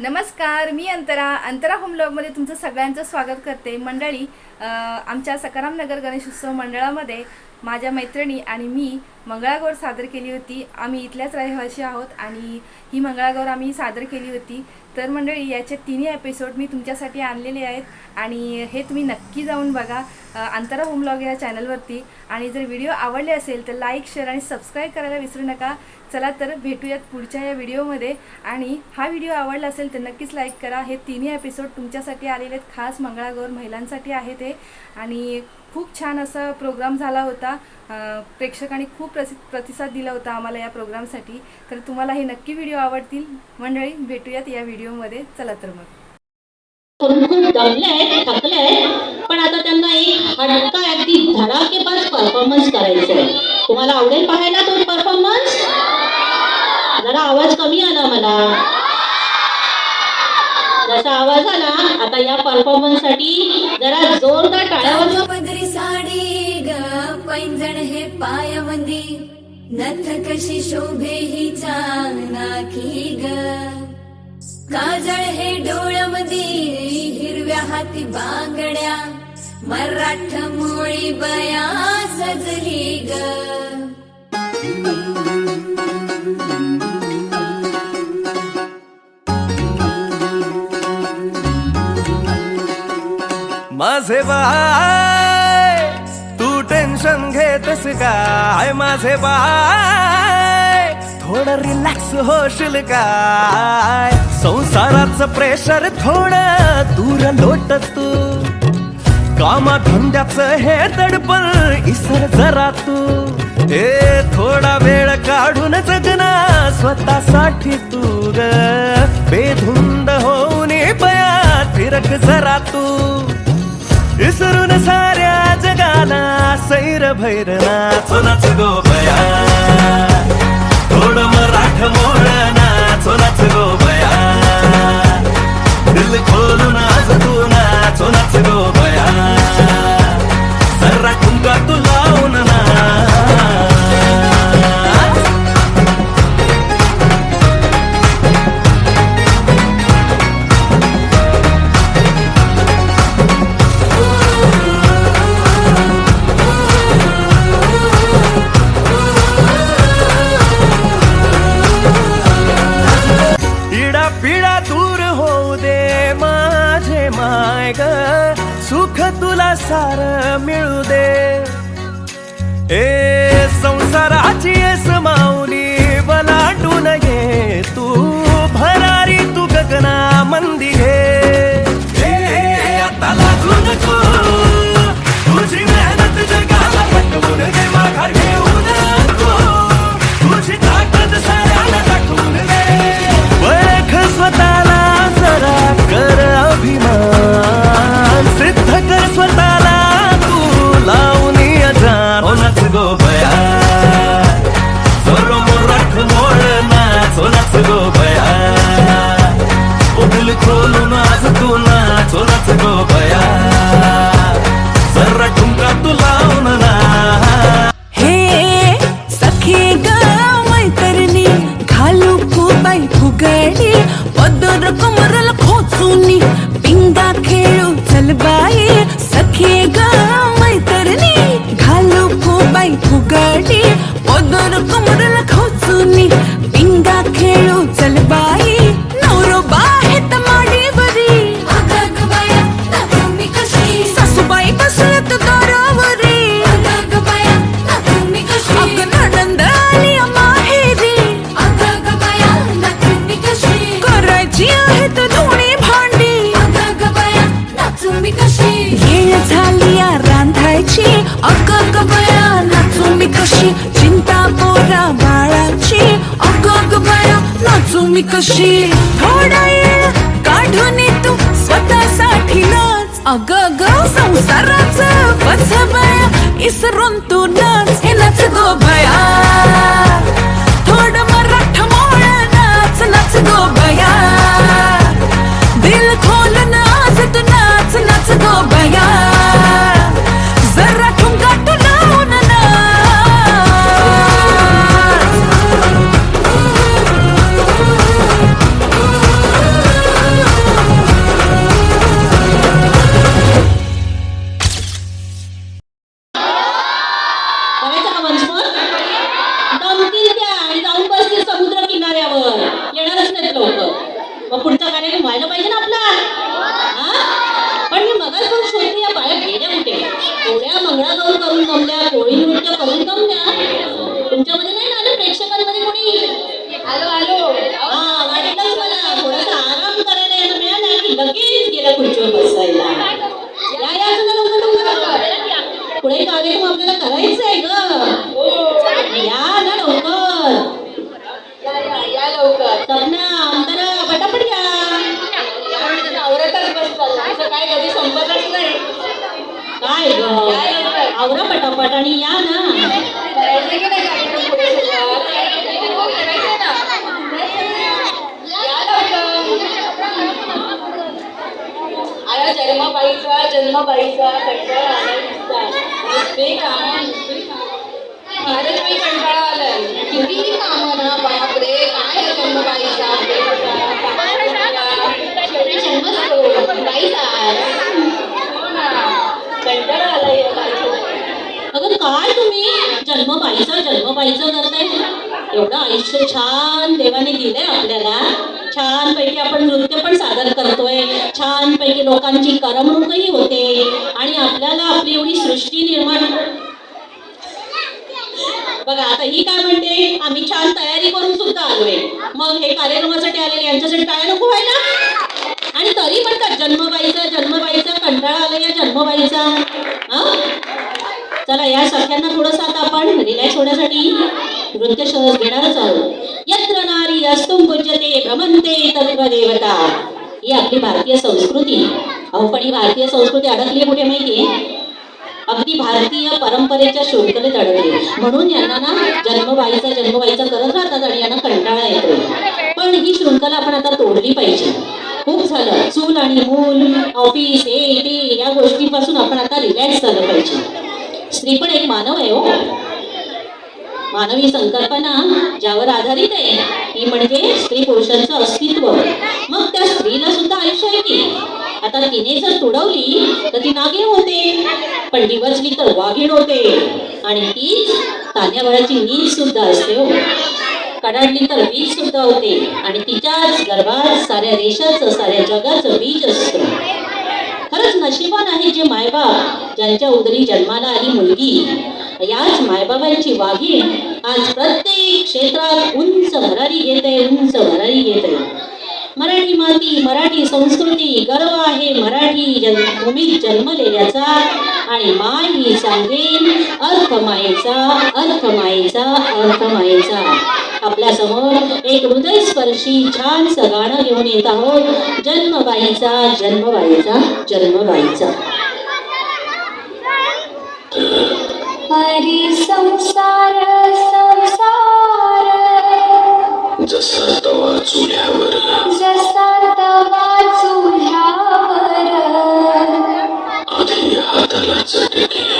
नमस्कार मी अंतरा. अंतरा होम ब्लॉगमध्ये तुमचं सगळ्यांचं स्वागत करते. मंडळी आमच्या सकाराम नगर गणेशोत्सव मंडळामध्ये माझ्या मैत्रिणी आणि मी मंगळागौर सादर केली होती. आम्ही इथल्याच रहिवासी आहोत आणि ही मंगळागौर आम्ही सादर केली होती. तर मंडळी याचे तिन्ही एपिसोड मी तुमच्यासाठी आणलेले आहेत आणि हे तुम्ही नक्की जाऊन बघा अंतरा होम ब्लॉग या चॅनलवरती आणि जर व्हिडिओ आवडले असेल तर लाईक शेअर आणि सबस्क्राईब करायला विसरू नका. चला तर भेटूयात पुढच्या या व्हिडिओमध्ये आणि हा व्हिडिओ आवडला असेल तर नक्कीच लाईक करा. हे तिन्ही एपिसोड तुमच्यासाठी आलेले आहेत. खास मंगळागौर महिलांसाठी आहे ते. आणि खूप छान असा प्रोग्राम झाला होता. प्रेक्षकांनी खूप प्रसि प्रतिसाद दिला होता आम्हाला या प्रोग्रामसाठी तर तुम्हाला हे नक्की व्हिडिओ आवडतील. मंडळी भेटूयात या व्हिडिओमध्ये चला तर मग. पण आता त्यांना एक हटका अगदी धडाकेबाज परफॉर्मन्स करायचा आहे तुम्हाला आवडेल पाहायला तो परफॉर्मन्स जरा आवाज कमी आला मला. जसा आवाज आला आता या परफॉर्मन्ससाठी जरा जोरदार टाळ्या पदरी साडी ग पैंजण हे पायामंदी नथ कशी शोभे ही चांगला की ग. काजळ हे डोळ्यामध्ये हिरव्या हाती बांगड्या. मराठ मोळी बया सजली ग. माझे बाय. तू टेन्शन घेतस काय माझे बाय. थोडं रिलॅक्स होशील काय संसाराचं प्रेशर थोडं दूर लोट तू कामा धंद्याचं हे दडपण इसर जरा तू. हे थोडा वेळ काढून जगना स्वतःसाठी तू ग. बेधुंद होऊन बया फिरक जरा तू. विसरून साऱ्या जगाला सैर भैर नाचो नाच गो बया थोड मराठ मोळ नाचो नाच गो बया तुला सार मिळू दे. ए संसाराची एस माऊली बलाटून ये तू. भरारी तू गगना मंदी घे पिंगा खेळू चल बाई सखी ग मी कशी थोडा येळ काढून तू स्वतःसाठी नाच. अग ग संसाराच बस बया इसरून तू नाच. हे नाच गो बया कार्यक्रम व्हायला पाहिजे ना आपला पण मी मगाच पण शोधते या पाया गेल्या कुठे? एवढ्या मंगळागौर करून जमल्या कोळी नृत्य करून जमल्या. तुमच्यामध्ये नाही ना प्रेक्षकांमध्ये कोणी? आलो आलो. हा वाटलंच मला. थोडासा आराम करायला यायला मिळाला की लगेच गेल्या खुर्चीवर अगं काय तुम्ही. जन्मबाईचा जन्मबाईचा करताय. एवढं आयुष्य छान देवाने दिलंय आपल्याला. छान पैकी आपण नृत्य पण सादर करतोय. छान पैकी लोकांची करमणूकही होते. आणि आपल्याला आपली एवढी सृष्टी निर्माण बघा आता ही काय म्हणते? आम्ही छान तयारी करून सुद्धा आलोय. मग हे कार्यक्रमासाठी आलेले यांच्यासाठी काय नको व्हायला? आणि तरी म्हणतात जन्मबाईचा जन्मबाईचा कंटाळा आला या जन्मबाईचा. हा? चला या सख्यांना थोडंसं आता आपण रिलॅक्स होण्यासाठी नृत्य सहज घेणारच आहोत. यत्र नारी अस्तुम पूजते भ्रमंते तत्र देवता. ही आपली भारतीय संस्कृती. अहो पण ही भारतीय संस्कृती अडकली कुठे माहितीये? अगदी भारतीय परंपरेच्या शृंखलेत अडकली. म्हणून यांना ना जन्मबाईचा जन्मबाईचा करत राहतात आणि यांना कंटाळा येतो पण ही शृंखला आपण आता तोडली पाहिजे. खूप झालं. चूल आणि मूल ऑफिस हे ते या गोष्टींपासून आपण आता रिलॅक्स झालं पाहिजे. स्त्री पण एक मानव आहे हो. मानवी संकल्पना ज्यावर आधारित आहे ती म्हणजे स्त्री पुरुषांचं अस्तित्व. मग त्या स्त्रीला सुद्धा आयुष्य आहे की? आता तिने जर तुडवली तर ती नागिण होते. पण दिवसली तर वाघीण होते. आणि तीच तान्याभराची नीच सुद्धा असते हो. कडाडली तर बीज सुद्धा होते. आणि तिच्याच गर्भात साऱ्या देशाचं साऱ्या जगाचं बीज असतं. खरंच नशिबान आहे जे मायबाप ज्यांच्या उदरी जन्माला आली मुलगी. याच मायबाबांची वाघीण आज प्रत्येक क्षेत्रात उंच भरारी घेत आहे उंच भरारी घेत. आहे मराठी माती मराठी संस्कृती गर्व आहे मराठी जन भूमीत जन्मलेल्याचा आणि माय ही सांगेन अर्थ मायेचा अर्थ मायेचा अर्थ मायेचा आपल्यासमोर एक हृदयस्पर्शी छान गाणं घेऊन येत आहोत. जन्मबाईचा जन्मबाईचा जन्मबाईचा. हरी संसार संसार. जसा तवा चुल्यावर जसा तवा चुल्यावर आधी हाताला चटके.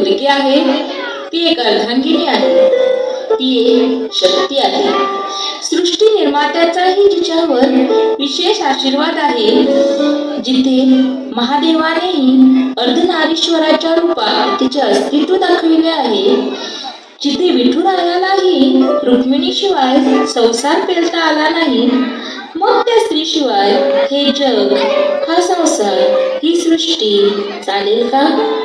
मुलगी आहे. ती एक अर्धांगिनी आहे. ती एक शक्ती आहे. सृष्टी निर्मात्याचाही जिच्यावर विशेष आशीर्वाद आहे. जिथे महादेवानेही अर्धनारीश्वराच्या रूपात तिचे अस्तित्व दाखविले आहे. जिथे विठुरायालाही रुक्मिणीशिवाय संसार पेलता आला नाही मग त्या स्त्रीशिवाय हे जग हा संसार ही सृष्टी चालेल का?